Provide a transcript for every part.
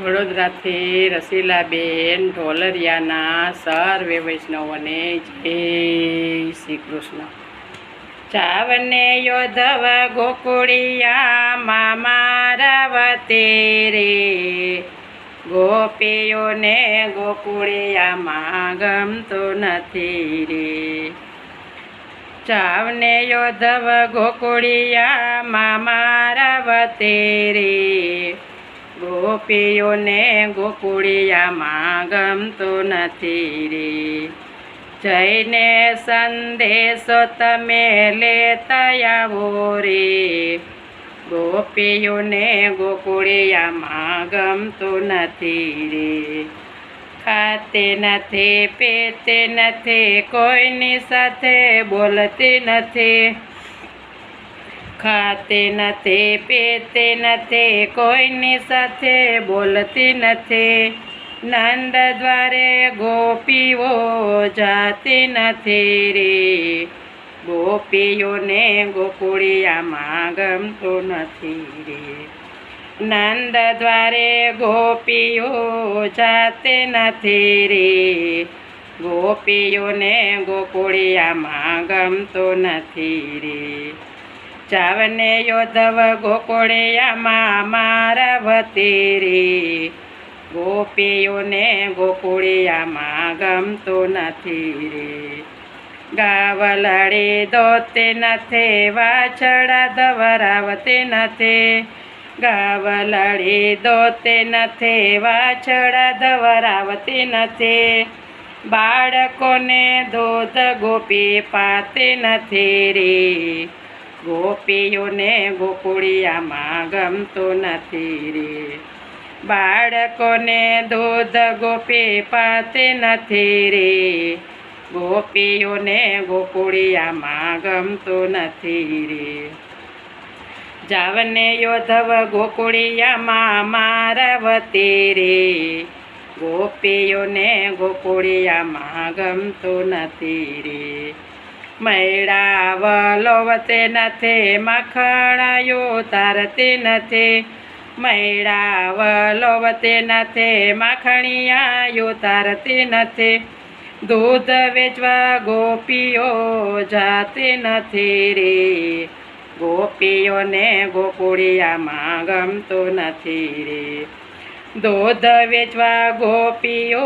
વડોદરાથી રસીલાબેન, ઢોલરિયાના સર્વે વૈષ્ણવને જય શ્રી કૃષ્ણ. ચાવને યોધવ ગોકુળિયા મામા વતે રે. ગોપીઓને ગોકુળિયામાં ગમતો નથી રે. ચાવને યોધવ ગોકુળિયા મારા વતે રે. ગોપીઓને ગોકુળિયામાં ગમતો નથી રે. જઈને સંદેશો તમે લેતા આવો રે. ગોપીઓને ગોકુળિયામાં ગમતો નથી રે. ખાતે નથી, પીતી નથી, કોઈની સાથે બોલતી નથી. ખાતે નથી, પીતી નથી, કોઈની સાથે બોલતી નથી. નંદ દ્વારે ગોપીઓ જાતી નથી રે. ગોપીઓને ગોકુળિયામાં ગમતું નથી રે. નંદ દ્વારે ગોપીઓ જાતે નથી રે. ગોપીઓને ગોકુળિયામાં ગમતો નથી રે. ચાવને યોધવ ગોકુળિયામાં મારા વતી રે ગોપીઓને ગોકુળિયામાં ગમતો નથી રે. ગાવલાડી દોતે નથી, વાછડા દવરાવતી નથી. ગાવલાડી દોતે નથી, વાછડા દવરાવતી નથી. બાળકોને દૂધ ગોપી પાતી નથી રે. ગોપીઓને ગોકુળિયામાં ગમતું નથી રે. બાળકોને દૂધ ગોપી પાતે નથી રે. ગોપીઓને ગોકુળિયામાં ગમતું નથી રે. જાવને યોધવ ગોકુળિયામાં મારવતી રે. ગોપીઓને ગોકુળિયામાં ગમતું નથી રે. મૈડા વલોવતે નથી, મખણાયો તારતી નથી. મૈડા વલોવતે નથી, મખણિયાયો તારતી નથી. દૂધ વેચવા ગોપીઓ જાતી નથી રે. ગોપીઓને ગોકુળિયામાં ગમતો નથી રે. દૂધ વેચવા ગોપીઓ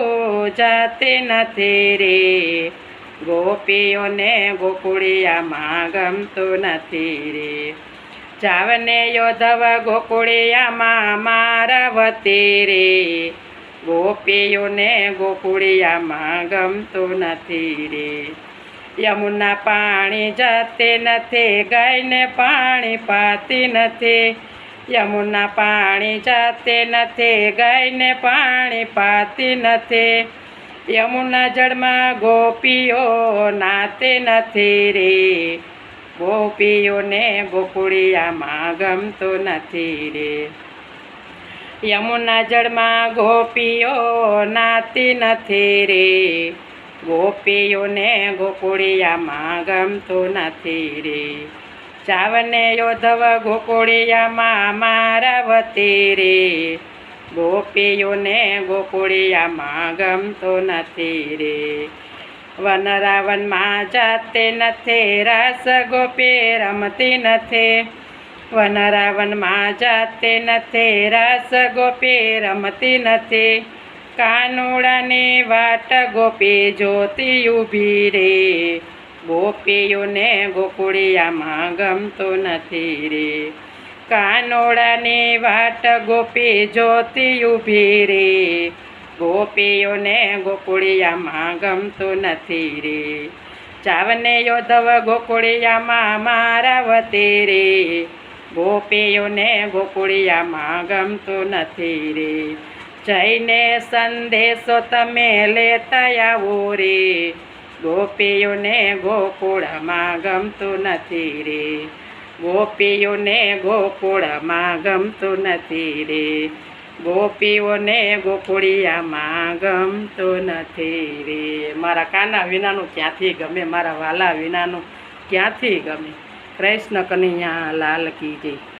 જાતે નથી રે. ગોપીઓને ગોકુળિયામાં ગમતું નથી રે. ચાવને યોધવ ગોકુળિયામાં મારવતી રે. ગોપીઓને ગોકુળિયામાં ગમતું નથી રે. યમુના પાણી જાતે નથી, ગાયને પાણી પાતી નથી. યમુના પાણી જાતે નથી, ગાયને પાણી પાતી નથી. યમુના જળમાં ગોપીઓ નાતે નથી રે. ગોપીઓને ગોકુળિયામાં ગમતો નથી રે. યમુના જળમાં ગોપીઓ નાતી નથી રે. ગોપીઓને ગોકુળિયામાં ગમતો નથી રે. ચાવને યોધવ ગોકુળિયામાં મારા વતી રે. ગોપીઓને ગોકુળિયામાં ગમતો નથી રે. વનરાવનમાં જાતે નથી, રસ ગોપી રમતી નથી. વનરાવનમાં જાતે નથી, રસ ગોપી રમતી નથી. કાનુડાની વાટ ગોપી જોતી ઊભી રે. ગોપીઓને ગોકુળિયામાં ગમતો નથી રે. કાનોડાની વાટ ગોપી જોતી ઊભી રે. ગોપીઓને ગોકુળિયામાં ગમતું નથી રે. ચાવને યોધવ ગોકુળિયામાં મારા વતી રે ગોપીઓને ગોકુળિયામાં ગમતું નથી રે. જઈને સંદેશો તમે લેતા આવો રે. ગોપીઓને ગોકુળમાં ગમતું નથી રે. ગોપીઓને ગોકુળમાં ગમતું નથી રે. ગોપીઓને ગોકુળિયામાં ગમતું નથી રે. મારા કાના વિનાનું ક્યાંથી ગમે? મારા વાલા વિનાનું ક્યાંથી ગમે? કૃષ્ણ કનૈયા લાલ કી